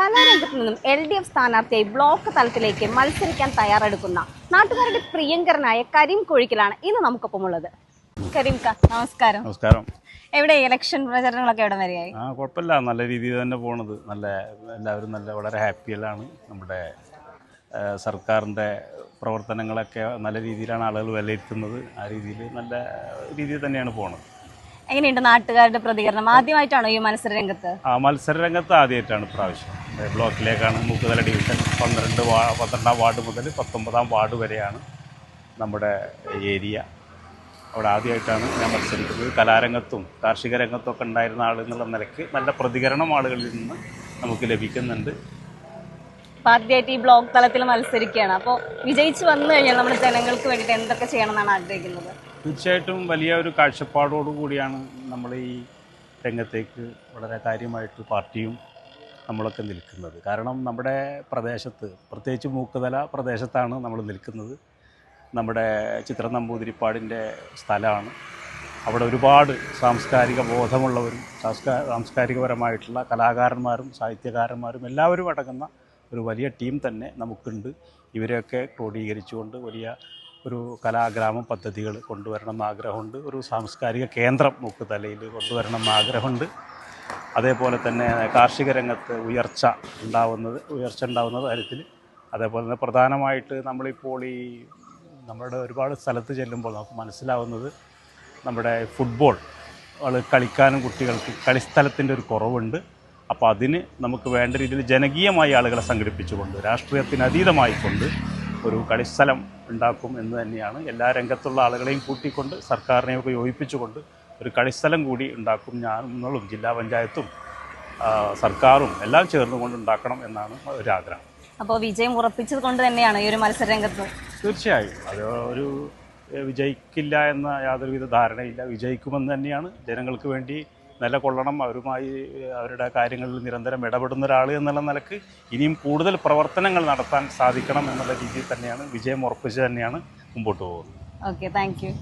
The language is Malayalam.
കലാരംഗത്ത് നിന്നും എൽ ഡി എഫ് സ്ഥാനാർത്ഥിയായി ബ്ലോക്ക് തലത്തിലേക്ക് മത്സരിക്കാൻ തയ്യാറെടുക്കുന്ന നാട്ടുകാരുടെ പ്രിയങ്കരനായ കരീം കോഴിക്കലാണ് ഇന്ന് നമുക്കൊപ്പമുള്ളത് കരീം ക നമസ്കാരം. നമസ്കാരം. എവിടെ ഇലക്ഷൻ പ്രചരണങ്ങളൊക്കെ എവിടെ വരെയായി? ആ കുഴപ്പമില്ല. നല്ല രീതിയിൽ തന്നെ പോണത്. നല്ല എല്ലാവരും നല്ല വളരെ ഹാപ്പിയിലാണ് നമ്മുടെ സർക്കാരിന്റെ സർക്കാരിന്റെ പ്രവർത്തനങ്ങളൊക്കെ നല്ല രീതിയിലാണ് ആളുകൾ വിലയിരുത്തുന്നത്. ആ രീതിയിൽ നല്ല രീതിയിൽ തന്നെയാണ് പോണത്. എങ്ങനെയുണ്ട് നാട്ടുകാരുടെ പ്രതികരണം? ആദ്യമായിട്ടാണോ ഈ മത്സര രംഗത്ത് ആ മത്സര രംഗത്ത് ആദ്യമായിട്ടാണ് ഇപ്രാവശ്യം. ഏ, ബ്ലോക്കിലേക്കാണ് മുക്കുതല ഡിവിഷൻ പന്ത്രണ്ട് വാ പന്ത്രണ്ടാം വാർഡ് മുതൽ പത്തൊമ്പതാം വാർഡ് വരെയാണ് നമ്മുടെ ഏരിയ. അവിടെ ആദ്യമായിട്ടാണ് ഞാൻ മത്സരിക്കുന്നത്. കലാരംഗത്തും കാർഷിക രംഗത്തും ഒക്കെ ഉണ്ടായിരുന്ന ആൾ എന്നുള്ള നിലയ്ക്ക് നല്ല പ്രതികരണം ആളുകളിൽ നിന്ന് നമുക്ക് ലഭിക്കുന്നുണ്ട്. അപ്പോൾ ആദ്യമായിട്ട് ഈ ബ്ലോക്ക് തലത്തിൽ മത്സരിക്കുകയാണ്. അപ്പോൾ വിജയിച്ച് വന്നു കഴിഞ്ഞാൽ നമ്മുടെ ജനങ്ങൾക്ക് വേണ്ടിയിട്ട് എന്തൊക്കെ ചെയ്യണം എന്നാണ് ആഗ്രഹിക്കുന്നത്? തീർച്ചയായിട്ടും വലിയ ഒരു കാഴ്ചപ്പാടോടു കൂടിയാണ് നമ്മൾ ഈ രംഗത്തേക്ക് വളരെ കാര്യമായിട്ട് പാർട്ടിയും നമ്മളൊക്കെ നിൽക്കുന്നത്. കാരണം നമ്മുടെ പ്രദേശത്ത് പ്രത്യേകിച്ച് മൂക്കുതല പ്രദേശത്താണ് നമ്മൾ നിൽക്കുന്നത്. നമ്മുടെ ചിത്ര നമ്പൂതിരിപ്പാടിന്റെ സ്ഥലമാണ്. അവിടെ ഒരുപാട് സാംസ്കാരിക ബോധമുള്ളവരും സാംസ്കാ- സാംസ്കാരികപരമായിട്ടുള്ള കലാകാരന്മാരും സാഹിത്യകാരന്മാരും എല്ലാവരും അടങ്ങുന്ന ഒരു വലിയ ടീം തന്നെ നമുക്കുണ്ട്. ഇവരെയൊക്കെ ക്രോഡീകരിച്ചുകൊണ്ട് വലിയ ഒരു കലാഗ്രാമം പദ്ധതികൾ കൊണ്ടുവരണം എന്ന് ആഗ്രഹമുണ്ട്. ഒരു സാംസ്കാരിക കേന്ദ്രം മൂക്കുതലയിൽ കൊണ്ടുവരണം എന്ന് ആഗ്രഹമുണ്ട്. അതേപോലെ തന്നെ കാർഷിക രംഗത്ത് ഉയർച്ച ഉണ്ടാവുന്നത് ഉയർച്ച ഉണ്ടാവുന്ന കാര്യത്തിൽ അതേപോലെ തന്നെ പ്രധാനമായിട്ട് നമ്മളിപ്പോൾ ഈ നമ്മുടെ ഒരുപാട് സ്ഥലത്ത് ചെല്ലുമ്പോൾ നമുക്ക് മനസ്സിലാവുന്നത് നമ്മുടെ ഫുട്ബോൾ കളിക്കാനും കുട്ടികൾക്ക് കളിസ്ഥലത്തിന്റെ ഒരു കുറവുണ്ട്. അപ്പോൾ അതിന് നമുക്ക് വേണ്ട രീതിയിൽ ജനകീയമായി ആളുകളെ സംഘടിപ്പിച്ചുകൊണ്ട് രാഷ്ട്രീയത്തിന് അതീതമായിക്കൊണ്ട് ഒരു കളിസ്ഥലം ഉണ്ടാക്കും എന്ന് തന്നെയാണ് എല്ലാ രംഗത്തുള്ള ആളുകളെയും കൂട്ടിക്കൊണ്ട് സർക്കാരിനെയൊക്കെ യോജിപ്പിച്ചുകൊണ്ട് ഒരു കളിസ്ഥലം കൂടി ഉണ്ടാക്കും ഞാനും ജില്ലാ പഞ്ചായത്തും സർക്കാരും എല്ലാം ചേർന്നുകൊണ്ട് ഉണ്ടാക്കണം എന്നാണ് ഒരു ആഗ്രഹം. അപ്പോൾ വിജയം ഉറപ്പിച്ചത് കൊണ്ട് തന്നെയാണ് ഈ ഒരു മത്സരരംഗത്ത്. തീർച്ചയായും. അത് ഒരു വിജയിക്കില്ല എന്ന യാതൊരുവിധ ധാരണയില്ല. വിജയിക്കുമെന്ന് തന്നെയാണ് ജനങ്ങൾക്ക് വേണ്ടി നിലകൊള്ളണം. അവരുമായി അവരുടെ കാര്യങ്ങളിൽ നിരന്തരം ഇടപെടുന്ന ഒരാൾ എന്നുള്ള നിലയ്ക്ക് ഇനിയും കൂടുതൽ പ്രവർത്തനങ്ങൾ നടത്താൻ സാധിക്കണം എന്നുള്ള രീതിയിൽ തന്നെയാണ് വിജയം ഉറപ്പിച്ച് തന്നെയാണ് മുമ്പോട്ട് പോകുന്നത്. Okay thank you.